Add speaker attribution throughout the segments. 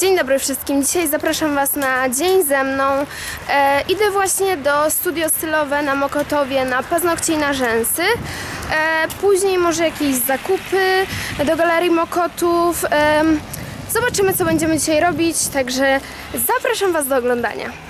Speaker 1: Dzień dobry wszystkim. Dzisiaj zapraszam Was na dzień ze mną. E, idę właśnie do studio stylowe na Mokotowie na paznokcie i na rzęsy. E, później może jakieś zakupy do galerii Mokotów. Em, zobaczymy, co będziemy dzisiaj robić, także zapraszam Was do oglądania.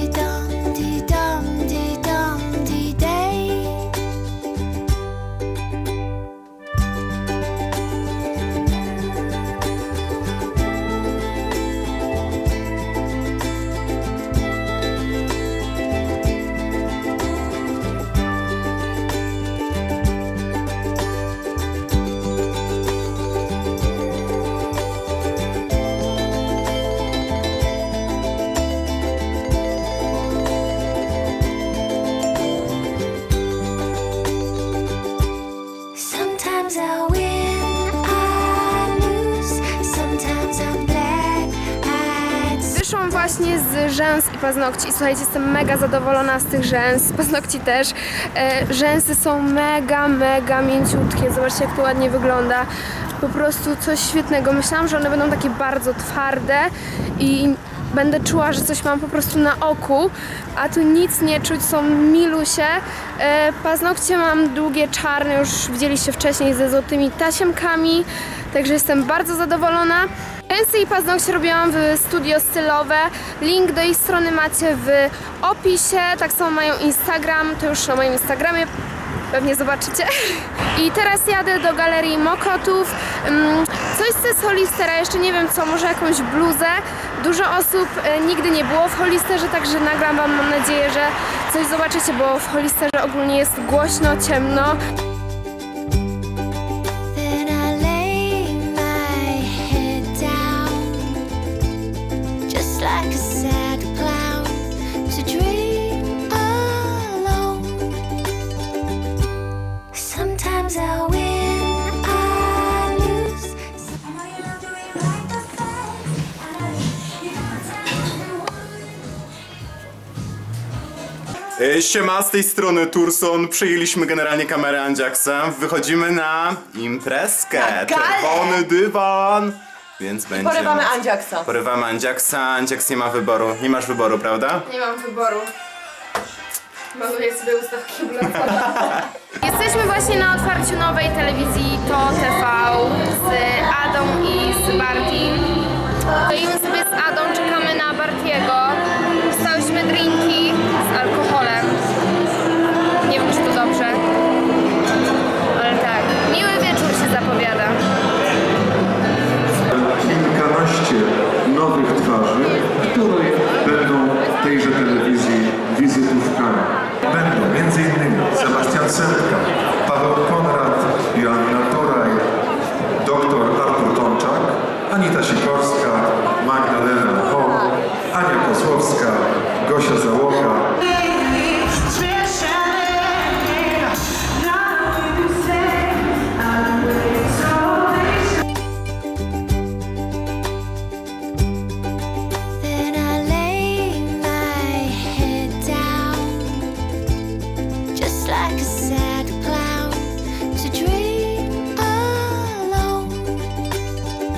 Speaker 1: Wyszłam właśnie z rzęs i paznokci i słuchajcie, jestem mega zadowolona z tych rzęs, paznokci też. E, rzęsy są mega, mega mięciutkie. Zobaczcie, jak to ładnie wygląda. Po prostu coś świetnego. Myślałam, że one będą takie bardzo twarde i będę czuła, że coś mam po prostu na oku, a tu nic nie czuć, są milusie. E, paznokcie mam długie, czarne, już widzieliście wcześniej ze złotymi tasiemkami, także jestem bardzo zadowolona. Rzęsy i paznokcie robiłam w studio stylowe. Link do ich strony macie w opisie. Tak samo mają Instagram, to już na moim Instagramie pewnie zobaczycie. I teraz jadę do galerii Mokotów. Mm, Coś z Holistera, jeszcze nie wiem co, może jakąś bluzę. Dużo osób e, nigdy nie było w Holisterze, także nagram Wam, mam nadzieję, że coś zobaczycie, bo w Holisterze ogólnie jest głośno, ciemno.
Speaker 2: E, Siema, z tej strony Turson. Przyjęliśmy generalnie kamerę Andziaksa. Wychodzimy na imprezkę.
Speaker 3: Na galę.
Speaker 2: Czerwony dywan. Więc będzie.
Speaker 3: Porywamy Andziaksa.
Speaker 2: Porywamy Andziaksa. Andziaks nie ma wyboru. Nie masz wyboru, prawda?
Speaker 1: Nie mam wyboru. Maluję sobie ustawki Jesteśmy właśnie na otwarciu nowej telewizji To TV z Adą i z Bartim.
Speaker 4: Twarzy, które będą w tejże telewizji wizytówkami. Będą m.in. Sebastian Sępka, Paweł Konrad, Joanna Toraj, dr Artur Tomczak, Anita Sikorska, Magdalena Ho, Ania Kozłowska, Gosia Załoga,